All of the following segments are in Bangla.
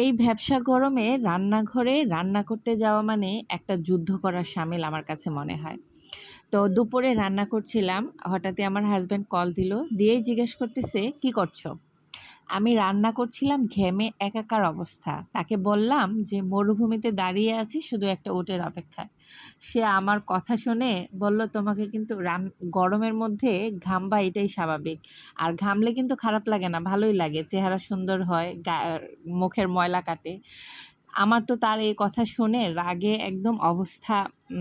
এই ভ্যাবসা গরমে রান্নাঘরে রান্না করতে যাওয়া মানে একটা যুদ্ধ করার সামিল আমার কাছে মনে হয়। তো দুপুরে রান্না করছিলাম, হঠাৎই আমার হাজব্যান্ড কল দিল, দিয়েই জিজ্ঞেস করতেছে, কি করছ? আমি রান্না করছিলাম ঘেমে একাকার অবস্থা। তাকে বললাম যে, মরুভূমিতে দাঁড়িয়ে আছি, শুধু একটা ওটের অপেক্ষায়। সে আমার কথা শুনে বলল, তোমাকে কিন্তু রান, গরমের মধ্যে ঘামবা এটাই স্বাভাবিক। আর ঘামলে কিন্তু খারাপ লাগে না, ভালোই লাগে, চেহারা সুন্দর হয় মুখের ময়লা কাটে। আমার তো তার এই কথা শুনে রাগে একদম অবস্থা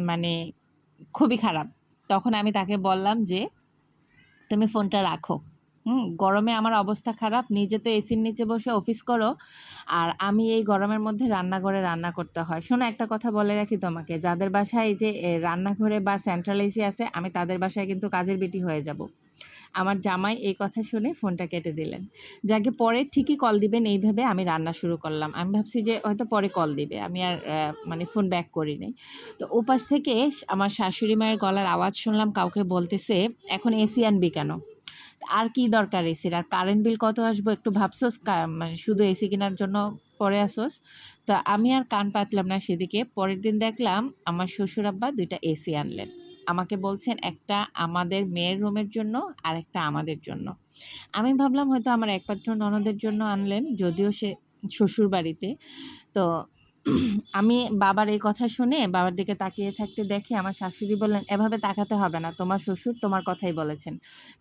মানে খুবই খারাপ। তখন আমি তাকে বললাম যে, তুমি ফোনটা রাখো। হুম, গরমে আমার অবস্থা খারাপ। নিজে তো এসির নিচে বসে অফিস করো। আর আমি এই গরমের মধ্যে রান্নাঘরে রান্না করতে হয়। শোনো, একটা কথা বলে রাখি তোমাকে। যাদের বাসায় যে রান্নাঘরে বা সেন্ট্রাল এসি আছে, আমি তাদের বাসায় কিন্তু কাজের বেটি হয়ে যাব। আমার জামাই এই কথা শুনে ফোনটা কেটে দিলেন। যাকে পরে ঠিকই কল দিবেন এইভাবে আমি রান্না শুরু করলাম। আমি ভাবছি যে, হয়তো পরে কল দিবে। আমি আর মানে ফোন ব্যাক করি নাই। তো ওপাশ থেকে আমার শাশুড়ি মায়ের গলার আওয়াজ শুনলাম, কাউকে বলতেছে, এখন এসি আনবি কেন? আর কি দরকার এসির আর কারেন্ট বিল কত আসব? একটু ভাবছোস মানে শুধু এসি কেনার জন্য পরে আসোস। তো আমি আর কান পাতলাম না সেদিকে। পরের দিন দেখলাম আমার শ্বশুর আব্বা দুইটা এসি আনলেন। আমাকে বলছেন একটা আমাদের মেয়ের রুমের জন্য আর একটা আমাদের জন্য। আমি ভাবলাম হয়তো আমার একমাত্র ননদের জন্য আনলেন, যদিও সে শ্বশুর বাড়িতে তো আমি বাবার এই কথা শুনে বাবার দিকে তাকিয়ে থাকতে দেখে আমার শাশুড়ি বললেন, এভাবে তাকাতে হবে না। তোমার শ্বশুর তোমার কথাই বলেছেন।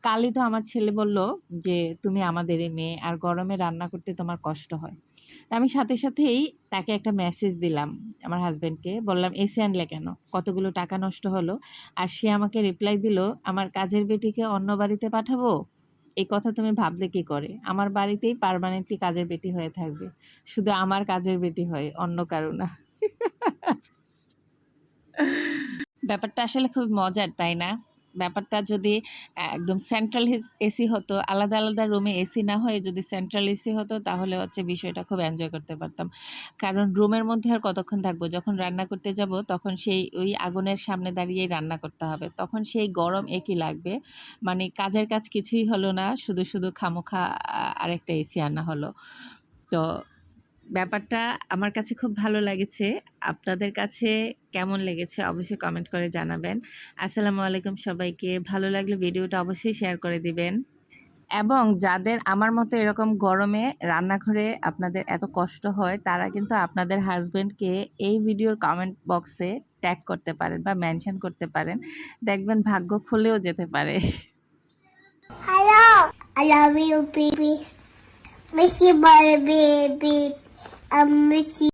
কালই তো আমার ছেলে বলল যে, তুমি আমাদেরই মেয়ে, আর গরমে রান্না করতে তোমার কষ্ট হয়। আমি সাথে সাথেই তাকে একটা মেসেজ দিলাম আমার হাজব্যান্ডকে বললাম এসি আনলে কেন? কতগুলো টাকা নষ্ট হলো? আর সে আমাকে রিপ্লাই দিল, আমার কাজের বেটিকে অন্য বাড়িতে পাঠাবো এই কথা তুমি ভাবলে কি করে? আমার বাড়িতেই পারমানেন্টলি কাজের বেটি হয়ে থাকবে। শুধু আমার কাজের বেটি হয়, অন্য কারও না। ব্যাপারটা আসলে খুব মজার, তাই না? ব্যাপারটা যদি একদম সেন্ট্রাল এসি হতো আলাদা আলাদা রুমে এসি না হয়ে যদি সেন্ট্রাল এসি হতো তাহলে হচ্ছে বিষয়টা খুব এনজয় করতে পারতাম। কারণ রুমের মধ্যে আর কতক্ষণ থাকব? যখন রান্না করতে যাব তখন সেই ওই আগুনের সামনে দাঁড়িয়েই রান্না করতে হবে। তখন সেই গরম একই লাগবে। মানে কাজের কাজ কিছুই হলো না শুধু শুধু খামোখা আরেকটা এসি আনা হলো। তো ব্যাপারটা আমার কাছে খুব ভালো লেগেছে। আপনাদের কাছে কেমন লেগেছে অবশ্যই কমেন্ট করে জানাবেন। আসসালামু আলাইকুম সবাইকে। ভালো লাগলে ভিডিওটা অবশ্যই শেয়ার করে দিবেন। এবং যাদের আমার মতো এরকম গরমে রান্নাঘরে আপনাদের এত কষ্ট হয় তারা কিন্তু আপনাদের হাজবেন্ডকে এই ভিডিওর কমেন্ট বক্সে ট্যাগ করতে পারেন বা মেনশন করতে পারেন। দেখবেন ভাগ্য খুলেও যেতে পারে। Hello, I love you, baby. Miss you, my I'm Mickey.